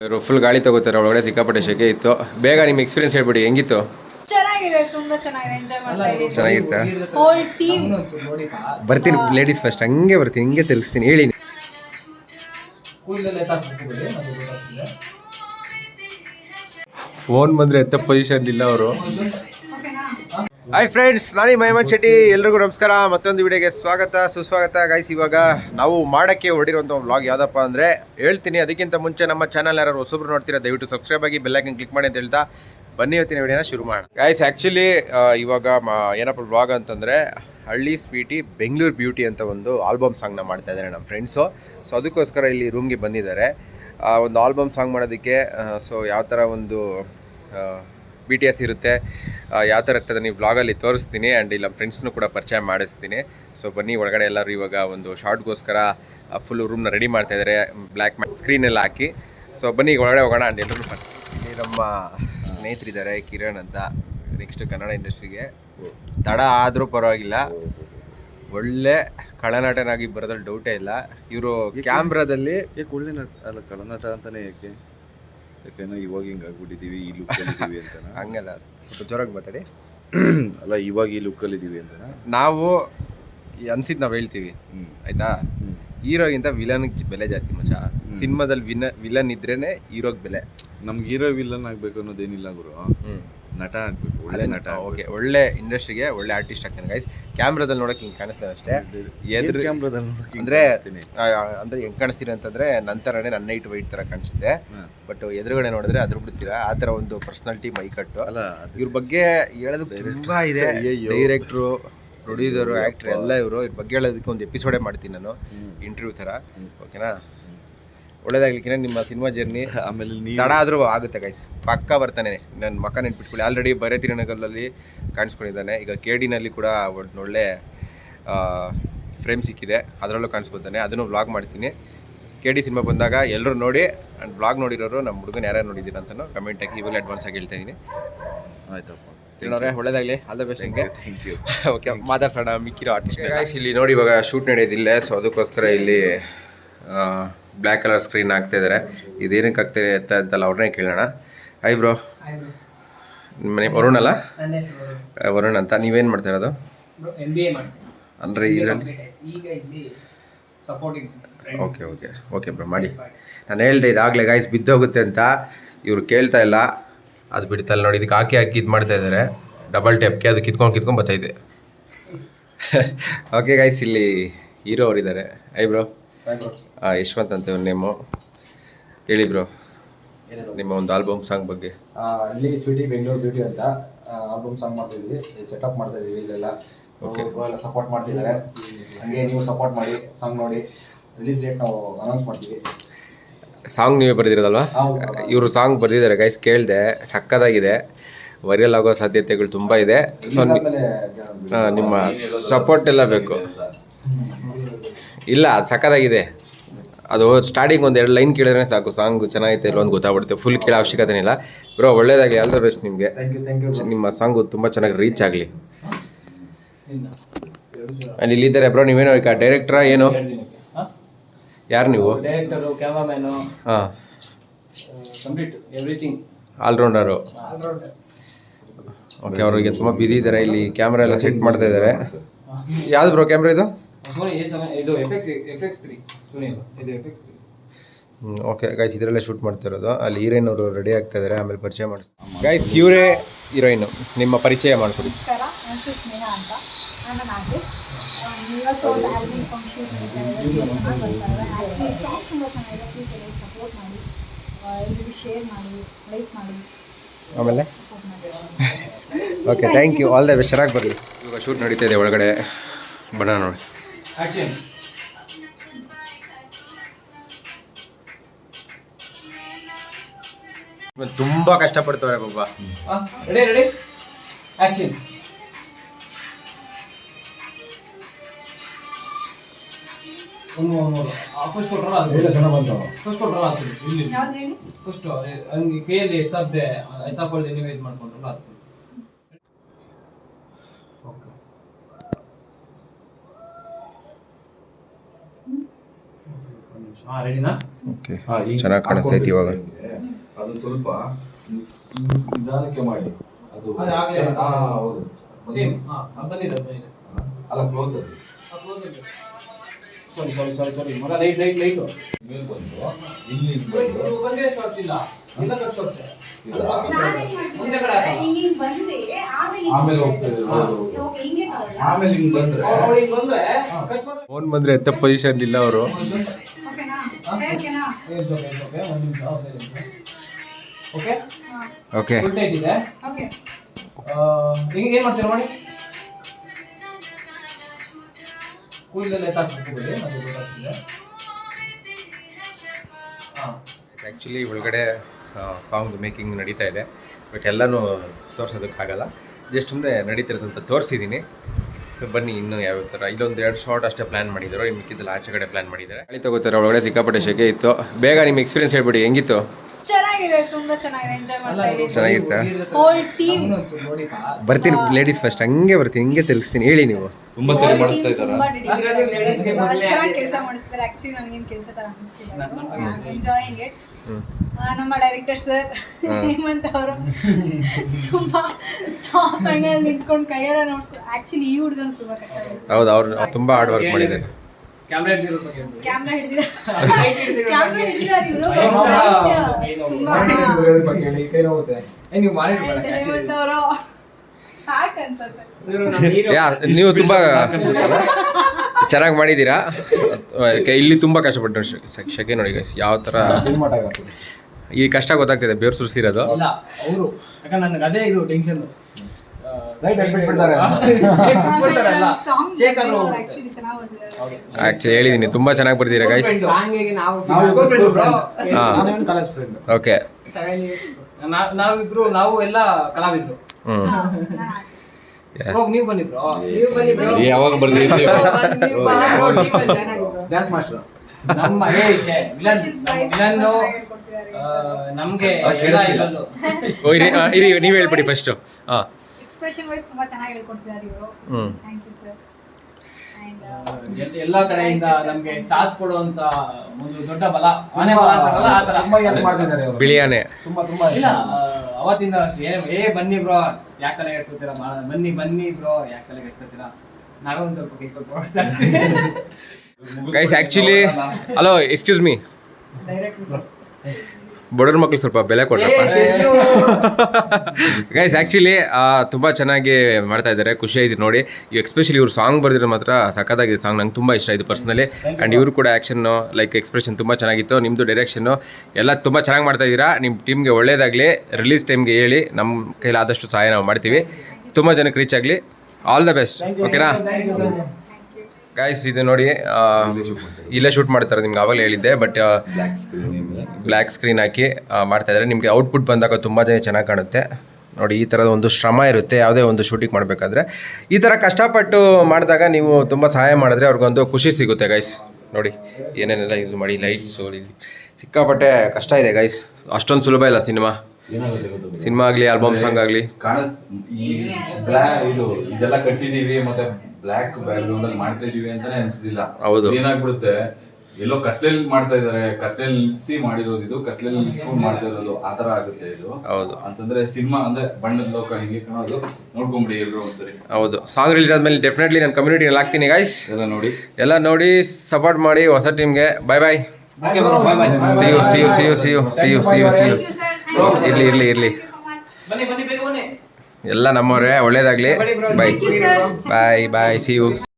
ಇವರು ಫುಲ್ ಗಾಳಿ ತಗೋತಾರೆ ಒಳಗಡೆ ಸಿಕ್ಕಾಪಟ್ಟೆ ಶೆಕೆ ಇತ್ತು. ಬೇಗ ನಿಮ್ಮ ಎಕ್ಸ್ಪೀರಿಯನ್ಸ್ ಹೇಳ್ಬಿಡಿ ಹೆಂಗಿತ್ತು? ಚೆನ್ನಾಗಿದೆ ತುಂಬಾ ಚೆನ್ನಾಗಿದೆ ಎಂಜಾಯ್ ಮಾಡ್ತಾ ಇದ್ದೀವಿ ಚೆನ್ನಾಗಿತ್ತಾ? ಹೋಲ್ ಟೀಮ್ ಬರ್ತೀನಿ ಲೇಡೀಸ್ ಫಸ್ಟ್ ಹಂಗೆ ಬರ್ತೀನಿ ಹಿಂಗೆ ತಿರುಗಿಸ್ತೀನಿ ಹೇಳಿ. ಫೋನ್ ಬಂದ್ರೆ ಎತ್ತ ಪೊಸಿಷನ್ ಇಲ್ಲ ಅವರು. ಹಾಯ್ ಫ್ರೆಂಡ್ಸ್ ನಾನಿ ಮಹಮನ್ ಶೆಟ್ಟಿ. ಎಲ್ರಿಗೂ ನಮಸ್ಕಾರ. ಮತ್ತೊಂದು ವಿಡಿಯೋಗೆ ಸ್ವಾಗತ. ಸುಸ್ವಾಗತ ಗೈಸ್ ಇವಾಗ ನಾವು ಮಾಡೋಕ್ಕೆ ಹೊಡಿರುವಂಥ ವ್ಲಾಗ್ ಯಾವುದಪ್ಪ ಅಂದರೆ ಹೇಳ್ತೀನಿ. ಅದಕ್ಕಿಂತ ಮುಂಚೆ ನಮ್ಮ ಚಾನಲ್ ಯಾರು ಹೊಸಬ್ರು ನೋಡ್ತೀರಾ, ದಯವಿಟ್ಟು ಸಬ್ಸ್ಕ್ರೈಬ್ ಆಗಿ ಬೆಲ್ಲೈಕನ್ ಕ್ಲಿಕ್ ಮಾಡಿ ಅಂತ ಹೇಳ್ತಾ ಬನ್ನಿ ಇವತ್ತಿನ ವಿಡಿಯೋನ ಶುರು ಮಾಡೋಣ. ಗೈಸ್ ಆ್ಯಕ್ಚುಲಿ ಇವಾಗ ಮ, ಏನಪ್ಪ ವ್ಲಾಗ್ ಅಂತಂದರೆ ಹಳ್ಳಿ ಸ್ವೀಟಿ ಬೆಂಗಳೂರು ಬ್ಯೂಟಿ ಅಂತ ಒಂದು ಆಲ್ಬಮ್ ಸಾಂಗ್ನ ಮಾಡ್ತಾ ಇದ್ದಾರೆ ನಮ್ಮ ಫ್ರೆಂಡ್ಸು ಸೊ ಅದಕ್ಕೋಸ್ಕರ ಇಲ್ಲಿ ರೂಮ್ಗೆ ಬಂದಿದ್ದಾರೆ. ಒಂದು ಆಲ್ಬಮ್ ಸಾಂಗ್ ಮಾಡೋದಕ್ಕೆ ಸೊ ಯಾವ ಥರ ಒಂದು ಬಿ ಟಿ ಎಸ್ ಇರುತ್ತೆ. ಯಾವ ಥರ ಇರ್ತದೆ ನೀವು ಬ್ಲಾಗಲ್ಲಿ ತೋರಿಸ್ತೀನಿ ಆ್ಯಂಡ್ ಇಲ್ಲ ಫ್ರೆಂಡ್ಸ್ನೂ ಕೂಡ ಪರಿಚಯ ಮಾಡಿಸ್ತೀನಿ. ಸೊ ಬನ್ನಿ ಒಳಗಡೆ ಎಲ್ಲರೂ ಇವಾಗ ಒಂದು ಶಾರ್ಟ್ಗೋಸ್ಕರ ಫುಲ್ ರೂಮ್ನ ರೆಡಿ ಮಾಡ್ತಾ ಇದ್ದಾರೆ ಬ್ಲ್ಯಾಕ್ ಸ್ಕ್ರೀನ್ ಎಲ್ಲ ಹಾಕಿ. ಸೊ ಬನ್ನಿ ಒಳಗಡೆ ಹೋಗೋಣ ಆ್ಯಂಡ್ ಎಲ್ಲರೂ ಇಲ್ಲಿ ನಮ್ಮ ಸ್ನೇಹಿತರಿದ್ದಾರೆ ಕಿರಣ್ ಅಂತ. ನೆಕ್ಸ್ಟ್ ಕನ್ನಡ ಇಂಡಸ್ಟ್ರಿಗೆ. ತಡ ಆದರೂ ಪರವಾಗಿಲ್ಲ. ಒಳ್ಳೆ ಕಳನಾಟನಾಗಿ ಬರೋದ್ರಲ್ಲಿ ಡೌಟೇ ಇಲ್ಲ. ಇವರು ಕ್ಯಾಮ್ರಾದಲ್ಲಿ ಕಳನಟ ಅಂತಾನೆ ಯಾಕೆ ಯಾಕೆಂದ್ರೆ ಇವಾಗ ಹಿಂಗೆ ಆಗ್ಬಿಟ್ಟಿದೀವಿ ಈ ಲುಕ್ಕಲ್ಲಿದ್ದೀವಿ ಅಂತ ಹಂಗಲ್ಲ ಸ್ವಲ್ಪ ಜೋರಾಗಿ ಮಾತಾಡಿ. ಅಲ್ಲ ಇವಾಗ ಈ ಲುಕ್ಕಲ್ಲಿದ್ದೀವಿ ಅಂತ ನಾವು ಅನ್ಸಿದ್ ನಾವು ಹೇಳ್ತೀವಿ ಆಯ್ತಾ. ಹೀರೋಗಿಂತ ವಿಲನ್ಗೆ ಬೆಲೆ ಜಾಸ್ತಿ ಮಚ್ಚ. ಸಿನಿಮಾದಲ್ಲಿ ವಿನ ವಿಲನ್ ಇದ್ರೇನೆ ಹೀರೋಗ್ ಬೆಲೆ. ನಮ್ಗೆ ಹೀರೋ ವಿಲನ್ ಆಗ್ಬೇಕು ಅನ್ನೋದೇನಿಲ್ಲ ಗುರು. ನಟ ಆಗ್ಬೇಕು ಒಳ್ಳೆ ನಟ ಓಕೆ ಒಳ್ಳೆ ಇಂಡಸ್ಟ್ರಿಗೆ ಒಳ್ಳೆ ಆರ್ಟಿಸ್ಟ್ ಆಗ್ತಾನೆ ಗೈಸ್ ಕ್ಯಾಮ್ರಾದಲ್ಲಿ ನೋಡಕ್ಕೆ ಹಿಂಗೆ ಕಾಣಿಸ್ತಾನೆ ಅಷ್ಟೇ. ಎದುರು ಕ್ಯಾಮ್ರಾದಲ್ಲಿ ಅಂದ್ರೆ ಹೆಂಗ್ ಕಾಣಿಸ್ತೀರ ಅಂತಂದ್ರೆ ನಂತರನೇ ನನ್ನ ನೈಟ್ ವೈಟ್ ತರ ಕಾಣಿಸುತ್ತೆ. ಬಟ್ ಎದುರುಗಡೆ ನೋಡಿದ್ರೆ ಅದ್ರ ಬಿಡ್ತೀರಾ? ಆ ತರ ಒಂದು ಪರ್ಸನಾಲಿಟಿ ಮೈ ಕಟ್ಟು. ಅಲ್ಲ ಇವ್ರ ಬಗ್ಗೆ ಹೇಳೋದಕ್ಕೆ ತುಂಬಾ ಇದೆ. ಡೈರೆಕ್ಟ್ರು ಪ್ರೊಡ್ಯೂಸರು ಆಕ್ಟರ್ ಎಲ್ಲ ಇವರು. ಇವ್ರ ಬಗ್ಗೆ ಹೇಳೋದಕ್ಕೆ ಒಂದು ಎಪಿಸೋಡೇ ಮಾಡ್ತೀನಿ ನಾನು. ಇಂಟರ್ವ್ಯೂ ಥರ ಓಕೆನಾ ಒಳ್ಳೇದಾಗ್ಲಿಕ್ಕೆ ನಿಮ್ಮ ಸಿನಿಮಾ ಜರ್ನಿ ಆಮೇಲೆ ನೀವು ತಡ ಆದರೂ ಆಗುತ್ತೆ ಗೈಸ್ ಪಕ್ಕ ಬರ್ತಾನೆ. ನನ್ನ ಮಕ್ಕ ನೆನ್ಪಿಟ್ಕೊಳ್ಳಿ ಆಲ್ರೆಡಿ ಬರೆ ತಿರುನಗರಲ್ಲಿ ಕಾಣಿಸ್ಕೊಂಡಿದ್ದಾನೆ. ಈಗ ಕೆ ಡಿನಲ್ಲಿ ಕೂಡ ಒಳ್ಳೆ ಫ್ರೇಮ್ ಸಿಕ್ಕಿದೆ. ಅದರಲ್ಲೂ ಕಾಣಿಸ್ಕೊತಾನೆ. ಅದನ್ನು ವ್ಲಾಗ್ ಮಾಡ್ತೀನಿ. ಕೆ ಡಿ ಸಿನಿಮಾ ಬಂದಾಗ ಎಲ್ಲರೂ ನೋಡಿ ಆ್ಯಂಡ್ ಬ್ಲಾಗ್ ನೋಡಿರೋರು ನಮ್ಮ ಹುಡುಗನ ಯಾರ್ಯಾರು ನೋಡಿದ್ದೀರ ಅಂತಲೂ ಕಮೆಂಟ್ ಹಾಕಿ ಇವಾಗಲೇ ಅಡ್ವಾನ್ಸ್ ಆಗಿ ಹೇಳ್ತಾ ಇದ್ದೀನಿ ಆಯ್ತಪ್ಪ. ಒಳ್ಳೇದಾಗಲಿ. ಆಲ್ ದ ಬೆಸ್ಟ್ ನಿಮಗೆ. ಥ್ಯಾಂಕ್ ಯು ಓಕೆ ಮಾತಾಡ್ಸೋಣ ಮಿಕ್ಕಿರೋ ಆರ್ಟಿಸ್ಟ್ ಇಲ್ಲಿ ನೋಡಿ ಇವಾಗ ಶೂಟ್ ನಡೆಯೋದಿಲ್ಲ ಸೊ ಅದಕ್ಕೋಸ್ಕರ ಇಲ್ಲಿ ಬ್ಲ್ಯಾಕ್ ಕಲರ್ ಸ್ಕ್ರೀನ್ ಹಾಕ್ತಾ ಇದ್ದಾರೆ ಇದೇನಕ್ಕೆ ಆಗ್ತಾ ಅಂತ ಅಂತಲ್ಲ ಅವ್ರನ್ನೇ ಕೇಳೋಣ. ಐ ಬ್ರೋ ನಿಮ್ಮ ಮನೆ ವರುಣ್ ಅಲ್ಲ? ವರುಣ್. ಅಂತ. ನೀವೇನು ಮಾಡ್ತಾ ಇರೋದು? ಅಂದರೆ ಇದರಲ್ಲಿ ಓಕೆ ಓಕೆ ಓಕೆ ಬ್ರೋ ಮಾಡಿ. ನಾನು ಹೇಳ್ದೆ ಇದಾಗಲೇ ಗಾಯ್ಸ್ ಬಿದ್ದೋಗುತ್ತೆ ಅಂತ. ಇವರು ಕೇಳ್ತಾ ಇಲ್ಲ. ಅದು ಬಿಡ್ತಲ್ಲ ನೋಡಿ ಇದಕ್ಕೆ ಹಾಕಿ ಹಾಕಿ ಇದು ಮಾಡ್ತಾ ಇದ್ದಾರೆ ಡಬಲ್ ಟೆಪ್ಗೆ ಅದು ಕಿತ್ಕೊಂಡು ಕಿತ್ಕೊಂಡು ಬರ್ತಾಯಿದೆ ಓಕೆ ಗಾಯ್ಸ್ ಇಲ್ಲಿ ಹೀರೋ ಅವರಿದ್ದಾರೆ. ಐ ಬ್ರೋ ಯಶವಂತ್ ಅಂತ ಇವ್ರ ನೇಮು ಹೇಳಿ ಬ್ರೋ ನಿಮ್ಮ ಒಂದು ಆಲ್ಬಮ್ ಸಾಂಗ್ ಬಗ್ಗೆ. ಅಲ್ಲಿ ಸ್ವೀಟಿ ಬೆಂಗಳೂರು ಬ್ಯೂಟಿ ಅಂತ ಆಲ್ಬಮ್ ಸಾಂಗ್ ಮಾಡ್ತಾ ಇದ್ವಿ ಸೆಟಪ್ ಮಾಡ್ತಾ ಇದೀವಿ ಇಲ್ಲೆಲ್ಲ. ಎಲ್ಲ ಸಪೋರ್ಟ್ ಮಾಡ್ತಿದ್ದಾರೆ. ಹಂಗೆ ನೀವು ಸಪೋರ್ಟ್ ಮಾಡಿ ಸಾಂಗ್ ನೋಡಿ. ರಿಲೀಸ್ ಡೇಟ್ ನಾವು ಅನೌನ್ಸ್ ಮಾಡ್ತೀವಿ. ಸಾಂಗ್ ನೀವೇ ಬರೆದಿರೋದಲ್ವಾ? ಇವರು ಸಾಂಗ್ ಬರೆದಿದ್ದಾರೆ ಗೈಸ್ ಕೇಳಿದೆ. ಸಕ್ಕದಾಗಿದೆ. ವೈರಲ್ ಆಗೋ ಸಾಧ್ಯತೆಗಳು ತುಂಬ ಇದೆ. ಸೊ ನಿಮ್ಮ ಸಪೋರ್ಟ್ ಎಲ್ಲ ಬೇಕು. ಇಲ್ಲ ಅದು ಸಕ್ಕದಾಗಿದೆ ಅದು ಸ್ಟಾರ್ಟಿಂಗ್ ಒಂದು ಎರಡು ಲೈನ್ ಕೇಳಿದ್ರೆ ಸಾಕು ಸಾಂಗ್ ಚೆನ್ನಾಗೈತೆ ಇಲ್ಲ ಒಂದು ಗೊತ್ತಾಗ್ಬಿಡುತ್ತೆ. ಫುಲ್ ಕೇಳೋ ಅವಶ್ಯಕತೆ ಇಲ್ಲ. ಬ್ರೋ ಒಳ್ಳೇದಾಗಲಿ ಆಲ್ ದ ಬೆಸ್ಟ್ ನಿಮಗೆ. ಥ್ಯಾಂಕ್ ಯು ಥ್ಯಾಂಕ್ ಯು ನಿಮ್ಮ ಸಾಂಗು ತುಂಬ ಚೆನ್ನಾಗಿ ರೀಚ್ ಆಗಲಿ. ಅಲ್ಲಿ ಇಲ್ಲಿದ್ದಾರೆ ಬ್ರೋ ನೀವೇನು ಈಗ ಡೈರೆಕ್ಟ್ರಾ ಏನು? ಯಾರು ನೀವು? ಹಾಂ. ಆಲ್ರೌಂಡರು ಓಕೆ ಅವ್ರಿಗೆ ತುಂಬ ಬ್ಯುಸಿ ಇದ್ದಾರೆ ಇಲ್ಲಿ ಕ್ಯಾಮ್ರಾ ಎಲ್ಲ ಸೆಟ್ ಮಾಡ್ತಾ ಇದ್ದಾರೆ. ಯಾವ್ದು ಬ್ರೋ ಕ್ಯಾಮ್ರಾ ಇದು? ಸೋನಿ ಎ ಸೆವೆನ್ ಇದು ಎಫೆಕ್ಸ್ ಎಫೆಕ್ಸ್ ತ್ರೀ ಸೋನಿ ಇದು ಎಫೆಕ್ಸ್ ತ್ರೀ ಓಕೆ ಗೈಸ್ ಇದರಲ್ಲೇ ಶೂಟ್ ಮಾಡ್ತಾ ಇರೋದು ಅಲ್ಲಿ ಹೀರೋಯಿನ್ ಅವರು ರೆಡಿ ಆಗ್ತಾ ಇದ್ದಾರೆ ಆಮೇಲೆ ಪರಿಚಯ ಮಾಡಿಸ್ತಾರೆ ಗೈಸ್ ಇವರೇ ಹೀರೋಯಿನ್ ನಿಮ್ಮ ಪರಿಚಯ ಮಾಡಿಕೊಡಿ. ನಮಸ್ಕಾರ ನನ್ನ ಹೆಸರು ಸ್ನೇಹ ಅಂತ. ನಾನು ಅನ್ ಆರ್ಟಿಸ್ಟ್ ಇವತ್ತು ಒಂದು ಆಲ್ಬಮ್ ಸಾಂಗ್ ಶೂಟ್ ಮಾಡ್ತಾ ಇದ್ದಾರೆ. ತುಂಬ ಚೆನ್ನಾಗಿ ಬರ್ತಾ ಇದೆ. ಆ್ಯಕ್ಚುಲಿ ಸಾಂಗ್ ತುಂಬ ಚೆನ್ನಾಗಿದೆ. ಪ್ಲೀಸ್ ಎಲ್ಲರೂ ಸಪೋರ್ಟ್ ಮಾಡಿ. ಎಲ್ಲರಿಗೂ ಶೇರ್ ಮಾಡಿ ಲೈಕ್ ಮಾಡಿ. ಆಮೇಲೆ? Okay thank you all the best ಚೆನ್ನಾಗಿ ಬರಲಿ. ಇವಾಗ ಶೂಟ್ ನಡೀತಾ ಇದೆ ಒಳಗಡೆ. ಬಣ್ಣ ನೋಡಿ. ಆ್ಯಕ್ಷನ್ ತುಂಬಾ ಕಷ್ಟಪಡ್ತವ್ರೆ ಬಾಬಾ ರೆಡಿ ರೆಡಿ ಒಂದು ಮೂರು ಫಸ್ಟ್ ಕೊಟ್ರಲ್ಲ ಅದು ಫಸ್ಟ್ ಕೊಟ್ರಲ್ಲ ಅದು ಇಲ್ಲಿ. ಯಾವ್ದು ಹೇಳಿ? ಫಸ್ಟ್ ಹಂಗೆ ಕೈಯಲ್ಲಿ ಎತ್ತದ್ದೆ ಎತ್ತಾಕೊಳ್ಳದೆ ನೀವು ಇದು ಮಾಡ್ಕೊಂಡ್ರಲ್ಲ ಅದು. ಓಕೆ. ಚೆನ್ನಾಗಿ ಕಾಣಿಸ್ತೈತಿ ಇವಾಗ. ಅದು ಸ್ವಲ್ಪ ನಿಧಾನಕ್ಕೆ ಮಾಡಿ. ಅದು ಅಲ್ಲ ಕ್ಲೋಸ್ ಅದು. ಸಾರಿ ಸಾರಿ ಸಾರಿ ಸಾರಿ ಮಗ ಲೈಟ್ ಲೈಟ್ ಲೈಟು ಮೇಲೆ ಬಂದು ಇಲ್ಲಿ ಬಂದು. ಒಂದೇ ಶಾರ್ಟ್ಸ್ ಇಲ್ಲ. ಎಲ್ಲ ಕಟ್ ಶಾರ್ಟ್ಸ್ ಇಲ್ಲ. ನಾನೇನ್ ಮಾಡ್ತಿದ್ದೆ ಮುಂದೆ ಕಡೆ ಹಾಕಲ್ಲ. ಹಿಂಗ್ ಹಿಂಗ್ ಬಂದೆ, ಆಮೇಲೆ ಆಮೇಲೆ. ಹೋಗ್ತದೆ, ಹಿಂಗ್ ಬಂದ್ರೆ ಫೋನ್ ಬಂದರೆ ಎತ್ತ ಪೊಸಿಷನ್ ಇಲ್ಲ ಅವರು. ಓಕೆ ಓಕೆ ಒಂದು ನಿಮಿಷ ಹದಿನೈದು ನಿಮಿಷ ಓಕೆ ಹಾ, ಓಕೆ ಫುಲ್ ಟೈಟ್ ಇದೆ. ಓಕೆ. ಈಗ ಏನು ಮಾಡ್ತೀರಾ ಕೂದಲೆಲ್ಲ ಅದು ಗೊತ್ತಾಗ್ತಿದೆ ಆ್ಯಕ್ಚುಲಿ ಒಳಗಡೆ ಸಾಂಗ್ ಮೇಕಿಂಗ್ ನಡೀತಾ ಇದೆ. ಬಟ್ ಎಲ್ಲನೂ ತೋರ್ಸೋದಕ್ಕಾಗಲ್ಲ. ಜಸ್ಟ್ ಸುಮ್ಮನೆ ನಡೀತಿರೋದಂತ ತೋರಿಸಿದ್ದೀನಿ ಬನ್ನಿ ಇನ್ನು ಯಾವ ಥರ. ಇಲ್ಲೊಂದು ಎರಡು ಶಾರ್ಟ್ ಅಷ್ಟೇ ಪ್ಲಾನ್ ಮಾಡಿದ್ರು. ಇನ್ನು ಮಿಕ್ಕಿದ್ದೆಲ್ಲ ಆಚೆ ಕಡೆ ಪ್ಲಾನ್ ಮಾಡಿದ್ದಾರೆ. ಗಾಳಿ ತಗೋತಾರೆ ಒಳಗಡೆ ಸಿಕ್ಕಾಪಟ್ಟೆ ಶೆಕೆ ಇತ್ತು. ಬೇಗ ನಿಮ್ಮ ಎಕ್ಸ್ಪೀರಿಯನ್ಸ್ ಹೇಳ್ಬಿಡಿ. ಹೆಂಗಿತ್ತು? ಚೆನ್ನಾಗಿದೆ ತುಂಬಾ ಚೆನ್ನಾಗಿದೆ. ಎಂಜಾಯ್ ಮಾಡ್ತಾ ಚೆನ್ನಾಗಿತ್ತಾ? Whole team. ನೋಡಿ ಬರ್ತೀನಿ ಲೇಡೀಸ್ ಫಸ್ಟ್ ಹಂಗೆ ಬರ್ತೀನಿ ಹಿಂಗೆ ತಿರುಗಿಸ್ತೀನಿ. ಹೇಳಿ ನೀವು. ತುಂಬಾ ಸರಿ ಮಾಡಿಸ್ತಾ ಇದ್ದಾರೆ? ತುಂಬಾ dedicated. ಚೆನ್ನಾಗಿ ಕೆಲಸ ಮಾಡಿಸ್ತಾರೆ. ಆಕ್ಚುಲಿ ನನಗೇನು ಕೆಲಸ ತರ ಅನಿಸ್ತಿಲ್ಲ. ಎಂಜಾಯಿಂಗ್ ಇಟ್ ನಮ್ಮ ಡೈರೆಕ್ಟರ್ ಸರ್ ಹೇಮಂತ್ ಅವರು ತುಂಬಾ ಟಾಪ್ ಆಂಗಲ್ ನಿಂತ್ಕೊಂಡು ಕೈಯೆಲ್ಲ ನೋಡ್ಸ್ತಾರೆ. ಆಕ್ಚುಲಿ ಈ ಹುಡುಗನು ತುಂಬಾ ಕಷ್ಟ ಹೌದು ಅವ್ರು ತುಂಬಾ ಹಾರ್ಡ್ ವರ್ಕ್ ಮಾಡಿದ್ದಾರೆ. ಕ್ಯಾಮ್ರಾ ಹಿಡಿದಿರೋ. ಕ್ಯಾಮ್ರಾ ಹಿಡಿದಿರ ಇವರು ತುಂಬಾ ಸಾಕ್ ಅನ್ಸುತ್ತೆ ನೀವು. ತುಂಬ ಚೆನ್ನಾಗಿ ಮಾಡಿದ್ದೀರಾ? ಇಲ್ಲಿ ತುಂಬ ಕಷ್ಟಪಟ್ಟರು ಶಕೆ ನೋಡಿ ಗೈಸ್ ಯಾವ ಥರ ಈ ಕಷ್ಟ ಗೊತ್ತಾಗ್ತಿದೆ ಬೇರು ಸುರಿಸಿರೋದು ಅವರು ಯಾಕಂದ್ರೆ ನನಗೆ ಅದೇ ಇದು ಟೆನ್ಷನ್. ಆಕ್ಚುಲಿ ಹೇಳಿದ್ದೀನಿ ತುಂಬ ಚೆನ್ನಾಗಿ ಬರ್ತೀರಾ ಗೈಸ್ ಓಕೆ ನಾವಿಬ್ರು ನಾವು ಎಲ್ಲ ಕಲಾವಿದ್ರು ಹ್ಞೂ ನಾನು ಆರ್ಟಿಸ್ಟ್ ಹೋಗ್ ನೀವು ಬನ್ನಿ ಬ್ರೋ ನೀವು ಬನ್ನಿ bro. ಯಾವಾಗ ಬರ್ದಿದ್ದೀವಿ ಡ್ಯಾನ್ಸ್ ಮಾಸ್ಟರ್ ನಮ್ಮ ವಿಲನ್ ನಮ್ಗೆ ಇರಿ ನೀವು ಹೇಳ್ಬಿಡಿ ಫಸ್ಟು ಎಕ್ಸ್ಪ್ರೆಷನ್ ವೈಸ್ ತುಂಬಾ ಚೆನ್ನಾಗಿ ಹೇಳ್ಕೊಡ್ತಿದ್ದಾರೆ ಇವರು. ಹ್ಞೂ ಥ್ಯಾಂಕ್ ಯು ಸರ್ ಎಲ್ಲ ಕಡೆಯಿಂದ ನಮ್ಗೆ ಸಾಥ್ ಕೊಡುವಂತ ಒಂದು ದೊಡ್ಡ ಬಲ. ಮನೆ ಬಲ ಅಂತಾರಲ್ಲ ಆ ತರ. ತುಂಬಾ ಮಾಡ್ತಿದ್ದಾರೆ ಬಿಳಿಯಾನೆ. ತುಂಬಾ ತುಂಬಾ ಇಲ್ಲ ಅವತ್ತಿಂದ ಅಷ್ಟೇ. ಏ ಏ ಬನ್ನಿ ಬ್ರೋ. ಯಾಕೆ ತಲೆ ಎಡ್ಸ್ಕೊತೀರಾ ಮಾಡ ಬನ್ನಿ ಬನ್ನಿ ಬ್ರೋ. ಯಾಕೆ ತಲೆ ಎಡ್ಸ್ಕೊತೀರಾ ನಾವೇ ಒಂದ್ ಸ್ವಲ್ಪ ಕೈ ಕೊಟ್ಟು guys actually hello excuse me ಬಡವ್ರ ಮಕ್ಳು ಸ್ವಲ್ಪ ಬೆಲೆ ಕೊಡಪ್ಪ ಗೈಸ್ ಆ್ಯಕ್ಚುಲಿ ತುಂಬ ಚೆನ್ನಾಗಿ ಮಾಡ್ತಾ ಇದ್ದಾರೆ. ಖುಷಿ ಆಯ್ತು ನೋಡಿ. ಎಕ್ಸ್ಪೆಷಲಿ ಇವ್ರು ಸಾಂಗ್ ಬರೆದಿರೋ ಮಾತ್ರ ಸಖತ್ತಾಗಿದೆ ಸಾಂಗ್ ನಂಗೆ ತುಂಬ ಇಷ್ಟ ಆಯಿತು ಪರ್ಸ್ನಲಿ ಆ್ಯಂಡ್ ಇವರು ಕೂಡ ಆ್ಯಕ್ಷನ್ನು ಲೈಕ್ ಎಕ್ಸ್ಪ್ರೆಷನ್ ತುಂಬ ಚೆನ್ನಾಗಿತ್ತು. ನಿಮ್ಮದು ಡೈರೆಕ್ಷನ್ನು ಎಲ್ಲ ತುಂಬ ಚೆನ್ನಾಗಿ ಮಾಡ್ತಾ ಇದ್ದೀರಾ. ನಿಮ್ಮ ಟೀಮ್ಗೆ ಒಳ್ಳೇದಾಗಲಿ. ರಿಲೀಸ್ ಟೈಮ್ಗೆ ಹೇಳಿ ನಮ್ಮ ಕೈಲಾದಷ್ಟು ಸಹಾಯ ನಾವು ಮಾಡ್ತೀವಿ. ತುಂಬ ಜನಕ್ಕೆ ರೀಚ್ ಆಗಲಿ. ಆಲ್ ದ ಬೆಸ್ಟ್ ಓಕೆನಾ ಗಾಯ್ಸ್ ಇದು ನೋಡಿ ಆ, ಇಲ್ಲೇ ಶೂಟ್ ಮಾಡ್ತಾರೆ. ನಿಮ್ಗೆ ಆವಾಗಲೇ ಹೇಳಿದ್ದೆ but black screen black screen ಹಾಕಿ ಆ, ಮಾಡ್ತಾ ಇದ್ದಾರೆ. ನಿಮಗೆ ಔಟ್ಪುಟ್ ಬಂದಾಗ ತುಂಬ ಜನ ಚೆನ್ನಾಗಿ ಕಾಣುತ್ತೆ. ನೋಡಿ ಈ ಥರದ ಒಂದು ಶ್ರಮ ಇರುತ್ತೆ ಯಾವುದೇ ಒಂದು ಶೂಟಿಂಗ್ ಮಾಡಬೇಕಾದ್ರೆ. ಈ ಥರ ಕಷ್ಟಪಟ್ಟು ಮಾಡಿದಾಗ ನೀವು ತುಂಬ ಸಹಾಯ ಮಾಡಿದ್ರೆ ಅವ್ರಿಗೊಂದು ಖುಷಿ ಸಿಗುತ್ತೆ ಗೈಸ್ ನೋಡಿ ಏನೇನೆಲ್ಲ ಯೂಸ್ ಮಾಡಿ ಲೈಟ್ಸು ಸಿಕ್ಕಾಪಟ್ಟೆ ಕಷ್ಟ ಇದೆ ಗೈಸ್ ಅಷ್ಟೊಂದು ಸುಲಭ ಇಲ್ಲ ಸಿನಿಮಾ. ಏನಾಗುತ್ತೆ? ಸಿನಿಮಾ ಆಗಲಿ ಆಲ್ಬಮ್ ಸಾಂಗ್ ಆಗಲಿ. ಕಾಣಿಸ್ ಈ ಇದು ಇದೆಲ್ಲ ಕಟ್ಟಿದೀವಿ ಮತ್ತೆ ಬ್ಲ್ಯಾಕ್ ಬ್ಯಾಕ್ ಗ್ರೌಂಡ್ ಅಲ್ಲಿ ಮಾಡ್ತಾ ಇದೀವಿ ಅಂತಾನೆ ಅನ್ಸಿದಿಲ್ಲ. ಹೌದು. ಏನಾಗ್ಬಿಡುತ್ತೆ? ಎಲ್ಲೋ ಕತ್ಲೆಲ್ ಮಾಡ್ತಾ ಇದಾರೆ ಕತ್ಲೆಲ್ ನಿಲ್ಸಿ ಮಾಡಿರೋದು ಇದು ಕತ್ಲೆಲ್ ಫೋನ್ ಮಾಡ್ತಾ ಇರೋದು ಆತರ ಆಗುತ್ತೆ ಇದು. ಹೌದು. ಅಂತಂದ್ರೆ ಸಿನಿಮಾ ಅಂದ್ರೆ ಬಣ್ಣದ ಲೋಕ ಹಿಂಗೆ ಕಾಣೋದು. ನೋಡ್ಕೊಂಬಿಡಿ ಎಲ್ರು ಒಂದ್ಸರಿ. ಹೌದು. ಸಾಂಗ್ ರಿಲೀಸ್ ಆದ್ಮೇಲೆ ಡೆಫಿನೆಟ್ಲಿ ನಾನು ಕಮ್ಯುನಿಟಿನಲ್ಲಿ ಹಾಕ್ತೀನಿ ಗಾಯ್ಸ್ ಎಲ್ಲ ನೋಡಿ. ಎಲ್ಲ ನೋಡಿ ಸಪೋರ್ಟ್ ಮಾಡಿ ಹೊಸ ಟೀಮ್ಗೆ bye bye see you see you see you see you see you see you see you ಇರ್ಲಿ ಇರ್ಲಿ ಇರ್ಲಿ. ಸೊ ಬನ್ನಿ ಬನ್ನಿ ಬೇಗ ಬನ್ನಿ. ಎಲ್ಲ ನಮ್ಮವರೇ ಒಳ್ಳೇದಾಗ್ಲಿ. ಬಾಯ್ ಬಾಯ್ ಬಾಯ್ ಸಿ ಯು